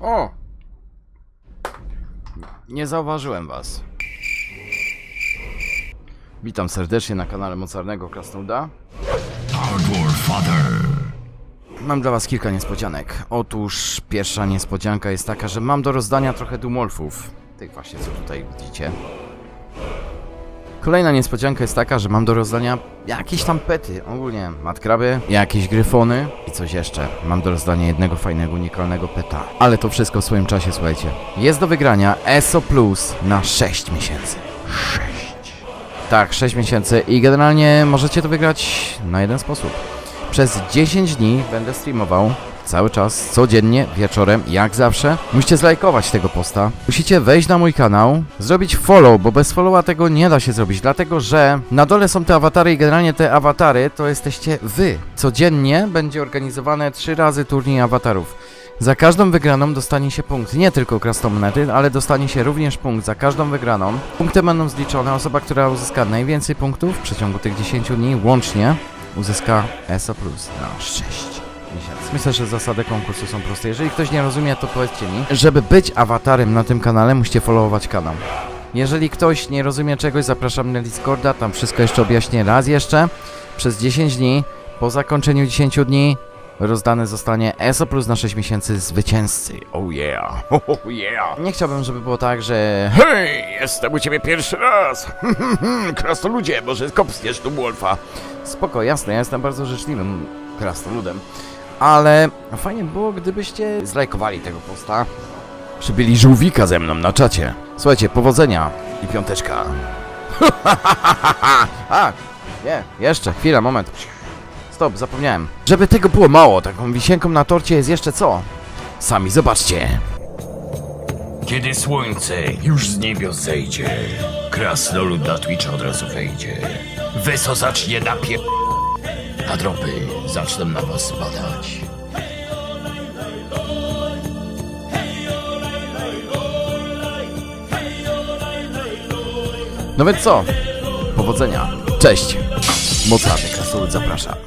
O! Nie zauważyłem was. Witam serdecznie na kanale mocarnego Father. Mam dla was kilka niespodzianek. Otóż pierwsza niespodzianka jest taka, że mam do rozdania trochę dumolfów. Tych właśnie, co tutaj widzicie. Kolejna niespodzianka jest taka, że mam do rozdania jakieś tam pety, ogólnie matkraby, jakieś gryfony coś jeszcze. Mam do rozdania jednego fajnego, unikalnego peta. Ale to wszystko w swoim czasie, słuchajcie. Jest do wygrania ESO Plus na 6 miesięcy. 6. Tak, 6 miesięcy i generalnie możecie to wygrać na jeden sposób. Przez 10 dni będę streamował cały czas, codziennie, wieczorem, jak zawsze. Musicie zlajkować tego posta. Musicie wejść na mój kanał, zrobić follow, bo bez followa tego nie da się zrobić, dlatego że na dole są te awatary i generalnie te awatary to jesteście wy. Codziennie będzie organizowane 3 razy turniej awatarów. Za każdą wygraną dostanie się punkt, nie tylko krasnomonety, ale dostanie się również punkt za każdą wygraną. Punkty będą zliczone, osoba, która uzyska najwięcej punktów w przeciągu tych 10 dni łącznie uzyska ESO Plus na 6 miesięcy. Myślę, że zasady konkursu są proste. Jeżeli ktoś nie rozumie, to powiedzcie mi. Żeby być awatarem na tym kanale, musicie followować kanał. Jeżeli ktoś nie rozumie czegoś, zapraszam na Discorda, tam wszystko jeszcze objaśnię raz jeszcze. Przez 10 dni, po zakończeniu 10 dni, rozdane zostanie ESO Plus na 6 miesięcy zwycięzcy. Oh yeah, oh yeah. Nie chciałbym, żeby było tak, że Hej, jestem u ciebie pierwszy raz. Krasnoludzie, może kopstniesz tu Wolfa. Spoko, jasne, ja jestem bardzo życzliwym krasnoludem. Ale fajnie by było, gdybyście zlajkowali tego posta. Przybyli żółwika ze mną na czacie. Słuchajcie, powodzenia i piąteczka. A, nie, jeszcze, chwila, moment. Stop, zapomniałem. Żeby tego było mało, taką wisienką na torcie jest jeszcze co? Sami zobaczcie. Kiedy słońce już z niebios zejdzie, krasnolud na Twitcha od razu wejdzie. Weso zacznie napie... A dropy zaczną na was spadać. No więc co? Powodzenia. Cześć. Mocarny krasnolud zaprasza.